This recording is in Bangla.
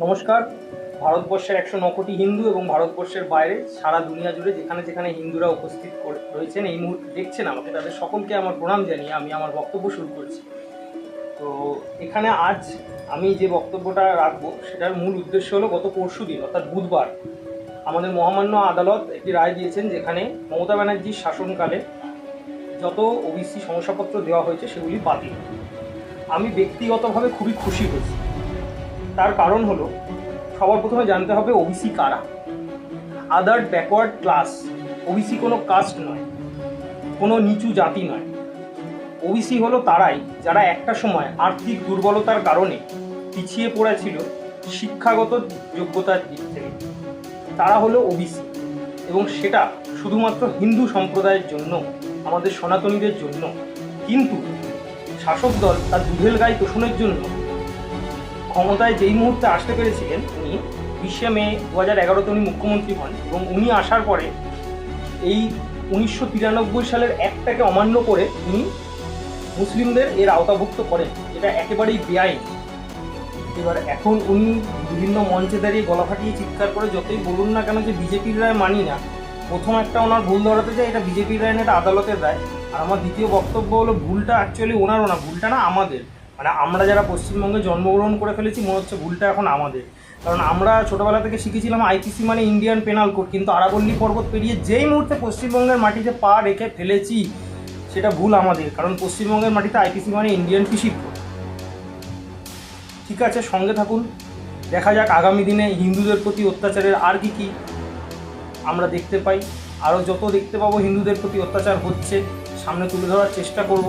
নমস্কার। ভারতবর্ষের একশো ন কোটি হিন্দু এবং ভারতবর্ষের বাইরে সারা দুনিয়া জুড়ে যেখানে যেখানে হিন্দুরা উপস্থিত রয়েছেন, এই মুহূর্তে দেখছেন আমাকে, তাদের সকলকে আমার প্রণাম জানিয়ে আমি আমার বক্তব্য শুরু করছি। তো এখানে আজ আমি যে বক্তব্যটা রাখব, সেটার মূল উদ্দেশ্য হলো গত পরশু দিন, অর্থাৎ বুধবার, আমাদের মহামান্য আদালত একটি রায় দিয়েছেন যেখানে মমতা ব্যানার্জির শাসনকালে যত ওবিসি শংসাপত্র দেওয়া হয়েছে, সেগুলি বাতিল। আমি ব্যক্তিগতভাবে খুবই খুশি হয়েছি। তার কারণ হলো, সবার প্রথমে জানতে হবে ওবিসি কারা। আদার ব্যাকওয়ার্ড ক্লাস ওবিসি কোনো কাস্ট নয়, কোনো নিচু জাতি নয়। ওবিসি হলো তারাই যারা একটা সময় আর্থিক দুর্বলতার কারণে পিছিয়ে পড়েছিল শিক্ষাগত যোগ্যতার দিক থেকে। তারা হলো ওবিসি এবং সেটা শুধুমাত্র হিন্দু সম্প্রদায়ের জন্য, আমাদের সনাতনীদের জন্য। কিন্তু শাসক দল তার দুধেল গায়ে তোষণের জন্য ক্ষমতায় যেই মুহূর্তে আসতে পেরেছিলেন উনি বিশে মে দু হাজার এগারোতে উনি মুখ্যমন্ত্রী হন এবং উনি আসার পরে এই উনিশশো তিরানব্বই সালের একটাকে অমান্য করে উনি মুসলিমদের এর আওতাভুক্ত করেন এটা একেবারেই বেআইন। এবার এখন উনি বিভিন্ন মঞ্চে দাঁড়িয়ে গলা ফাটিয়ে চিৎকার করে যতই বলুন না কেন যে বিজেপির রায় মানি না, প্রথম একটা ওনার ভুল ধরাতে যায় এটা বিজেপির রায় না, এটা আদালতের রায়। আর আমার দ্বিতীয় বক্তব্য হলো, ভুলটা অ্যাকচুয়ালি ওনারও না, ভুলটা না আমাদের। মানে আমরা যারা পশ্চিমবঙ্গে জন্মগ্রহণ করে ফেলেছি, মনে হচ্ছে ভুলটা এখন আমাদের। কারণ আমরা ছোটোবেলা থেকে শিখেছিলাম আইপিসি মানে ইন্ডিয়ান পেনাল কোড কিন্তু আরাবল্লী পর্বত পেরিয়ে যেই মুহূর্তে পশ্চিমবঙ্গের মাটিতে পা রেখে ফেলেছি, সেটা ভুল আমাদের। কারণ পশ্চিমবঙ্গের মাটিতে আইপিসি মানে ইন্ডিয়ান কৃষির কোড ঠিক আছে, সঙ্গে থাকুন। দেখা যাক আগামী দিনে হিন্দুদের প্রতি অত্যাচারের আর কি কি আমরা দেখতে পাই। আরও যত দেখতে পাবো হিন্দুদের প্রতি অত্যাচার হচ্ছে, সামনে তুলে ধরার চেষ্টা করব।